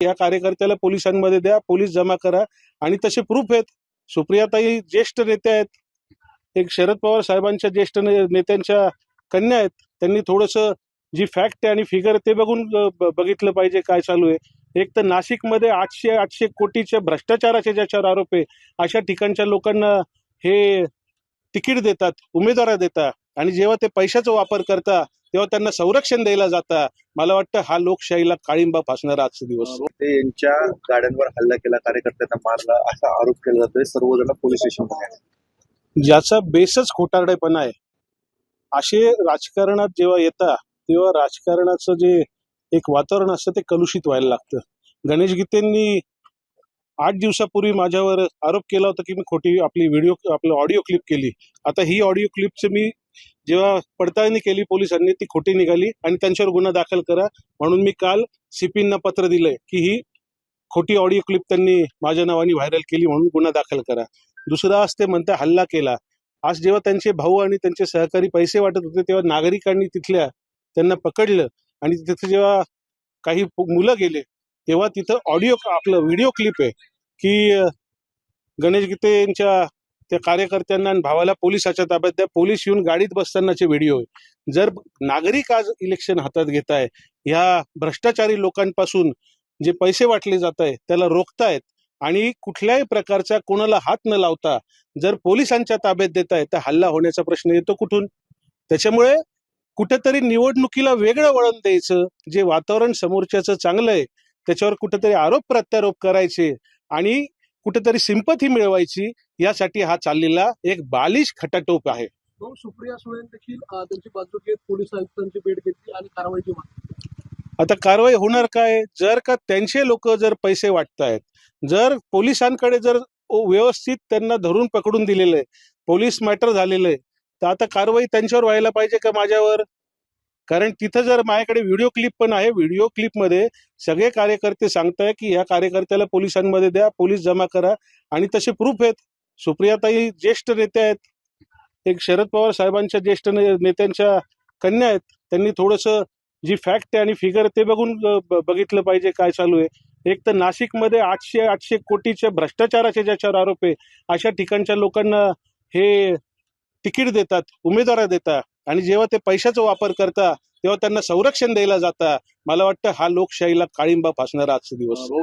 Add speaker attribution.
Speaker 1: या कार्यकर्त्याला पोलिसांमध्ये द्या पोलीस जमा करा आणि तसे प्रूफ आहेत. सुप्रियाताई ज्येष्ठ नेते आहेत. एक शरद पवार साहेबांच्या ज्येष्ठ नेत्यांच्या कन्या आहेत. त्यांनी थोडस जी फॅक्ट आहे आणि फिगर ते बघून बघितलं पाहिजे काय चालू आहे. एक तर नाशिकमध्ये आठशे आठशे कोटीच्या भ्रष्टाचाराचे ज्याच्यावर आरोप आहे अशा ठिकाणच्या लोकांना हे तिकीट देतात उमेदवार देतात आणि जेव्हा ते पैशाचा वापर करता तेव्हा त्यांना संरक्षण द्यायला जाता. मला वाटतं हा लोकशाहीला काळिंबा फासणारा आजचा दिवस.
Speaker 2: ते यांच्या गाड्यांवर हल्ला केला कार्यकर्त्यांना मारला असा आरोप केला जातोय. सर्वजण पोलीस आहेत.
Speaker 1: ज्याचा बेसच खोटारडेपणा आहे. असे राजकारणात जेव्हा येतात तेव्हा राजकारणाचं जे एक वातावरण असतं ते कलुषित व्हायला लागतं. गणेश गीतेंनी आठ दिवसापूर्वी माझ्यावर आरोप केला होता की मी खोटी आपली व्हिडिओ आपलं ऑडिओ क्लिप केली. आता ही ऑडिओ क्लिपचं मी जेव्हा पडताळणी केली पोलिसांनी ती खोटी निघाली आणि त्यांच्यावर गुन्हा दाखल करा. म्हणून मी काल सीपींना पत्र दिलंय की ही खोटी ऑडिओ क्लिप त्यांनी माझ्या नावाने व्हायरल केली म्हणून गुन्हा दाखल करा. दुसरा आज ते म्हणता हल्ला केला. आज जेव्हा त्यांचे भाऊ आणि त्यांचे सहकारी पैसे वाटत होते तेव्हा नागरिकांनी तिथल्या त्यांना पकडलं आणि तिथे जेव्हा काही मुलं गेले तेव्हा तिथं ऑडिओ आपलं व्हिडिओ क्लिप आहे की गणेश गीते यांच्या त्या कार्यकर्त्यांना आणि भावाला पोलिसाच्या ताब्यात द्या. पोलीस येऊन गाडीत बसतानाचे व्हिडिओ आहे. जर नागरिक आज इलेक्शन हातात घेत आहे ह्या भ्रष्टाचारी लोकांपासून जे पैसे वाटले जात आहे त्याला रोखतायत आणि कुठल्याही प्रकारचा कोणाला हात न लावता जर पोलिसांच्या ताब्यात देत आहे तर हल्ला होण्याचा प्रश्न येतो कुठून? त्याच्यामुळे कुठेतरी निवडणुकीला वेगळं वळण द्यायचं जे वातावरण समोरच्याचं चांगलं आहे त्याच्यावर कुठेतरी आरोप प्रत्यारोप करायचे आणि कुठेतरी सिंपथी मिळवायची यासाठी हा चाललेला एक बालिश खटाटोप आहे.
Speaker 3: सुप्रिया सुळे देखील त्यांची बाजू घेत पोलीस आयुक्तांची भेट घेतली आणि
Speaker 1: आता कारवाई होणार काय? जर का त्यांचे लोक जर पैसे वाटतायत जर पोलिसांकडे जर व्यवस्थित त्यांना धरून पकडून दिलेलं आहे पोलीस मॅटर झालेलं आहे तर आता कारवाई त्यांच्यावर व्हायला पाहिजे का माझ्यावर? कारण तिथं जर माझ्याकडे व्हिडिओ क्लिप पण आहे व्हिडिओ क्लिपमध्ये सगळे कार्यकर्ते सांगताय की ह्या कार्यकर्त्याला पोलिसांमध्ये द्या पोलीस जमा करा आणि तसे प्रूफ आहेत. सुप्रियाताई ज्येष्ठ नेते आहेत. एक शरद पवार साहेबांच्या ज्येष्ठ ने- नेत्यांच्या कन्या आहेत. त्यांनी थोडंसं जी फॅक्ट आहे आणि फिगर ते बघून ब- बघितलं पाहिजे काय चालू आहे. एक तर नाशिकमध्ये आठशे आठशे कोटीच्या भ्रष्टाचाराचे ज्याच्यावर आरोप आहे अशा ठिकाणच्या लोकांना हे तिकीट देतात उमेदवार देतात. आणि जेव्हा ते पैशाचा वापर करता तेव्हा त्यांना संरक्षण द्यायला जाता. मला वाटतं हा लोकशाहीला काळिंबा फासणारा आजचा दिवस.